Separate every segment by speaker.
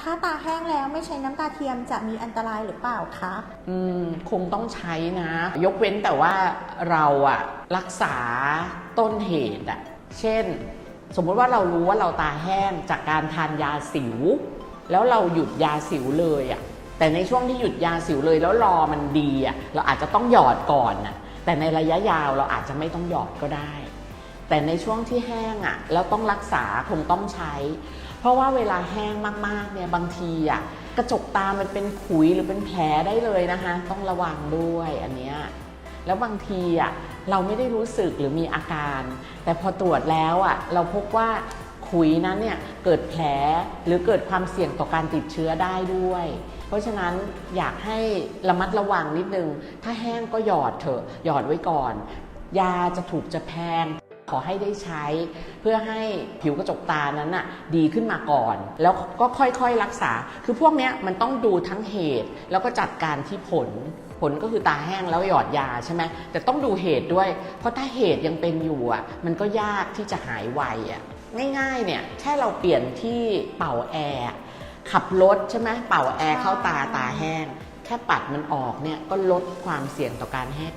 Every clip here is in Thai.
Speaker 1: ถ้าตาแห้งแล้วไม่ใช้น้ำตาเทียมจะมีอันตรายหรือเปล่าคะ
Speaker 2: อืมคงต้องใช้นะ ยกเว้นแต่ว่าเราอะรักษาต้นเหตุอะเช่น สมมติว่าเรารู้ว่าเราตาแห้งจากการทานยาสิว แล้วเราหยุดยาสิวเลยอะแต่ในช่วงที่หยุดยาสิวเลยแล้วรอมันดีอะเราอาจจะต้องหยอดก่อนนะแต่ในระยะยาวเราอาจจะไม่ต้องหยอดก็ได้ แต่ในช่วงที่แห้งอะแล้วต้องรักษาคงต้องใช้ เพราะว่าเวลาแห้งมากๆเนี่ยบางทีอะ่ะกระจกตามันเป็นขุยหรือเป็นแผลได้เลยนะคะ ต้องระวังด้วยอันเนี้ยแล้วบางทีอะเราไม่ได้รู้สึกหรือมีอาการ แต่พอตรวจแล้วอะเราพบว่าขุยนั้นเนี่ยเกิดแผลหรือเกิดความเสี่ยงต่อการติดเชื้อได้ด้วย เพราะฉะนั้นอยากให้ระมัดระวังนิดนึง ถ้าแห้งก็หยอดเถอะหยอดไว้ก่อน ยาจะถูกจะแพง ขอให้ได้ใช้เพื่อให้ผิวกระจกตานั้นน่ะดีขึ้นมาก่อน แล้วก็ค่อยๆรักษา คือพวกเนี้ยมันต้องดูทั้งเหตุ แล้วก็จัดการที่ผลผลก็คือตาแห้งแล้วหยอดยาใช่ไหมแต่ต้องดูเหตุด้วย เพราะถ้าเหตุยังเป็นอยู่อะมันก็ยากที่จะหายไวอะง่ายๆเนี่ยแค่เราเปลี่ยนที่เป่าแอร์ขับรถใช่ไหมเป่าแอร์เข้าตาตาแห้ง แค่ปัดมันออกเนี่ยก็ลดความเสี่ยงต่อการแห้ง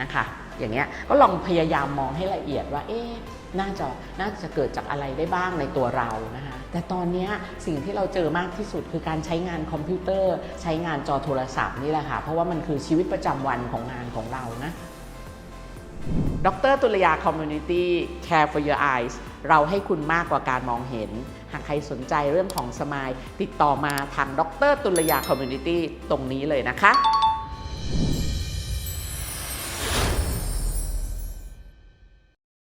Speaker 2: นะคะ อย่างเงี้ยก็ลองพยายามมองให้ละเอียดว่าเอ๊ะน่าจะน่าจะเกิดจากอะไรได้บ้างในตัวเรานะคะแต่ตอนนี้สิ่งที่เราเจอมากที่สุดคือการใช้งานคอมพิวเตอร์ ใช้งานจอโทรศัพท์นี่แหละค่ะเพราะว่ามันคือชีวิตประจำวันของงานของเรานะดรตุลยา Community Care for Your Eyes เราให้คุณมากกว่าการมองเห็น หากใครสนใจเรื่องของสมายติดต่อมาทางดรตุลยา Community ตรงนี้เลยนะคะ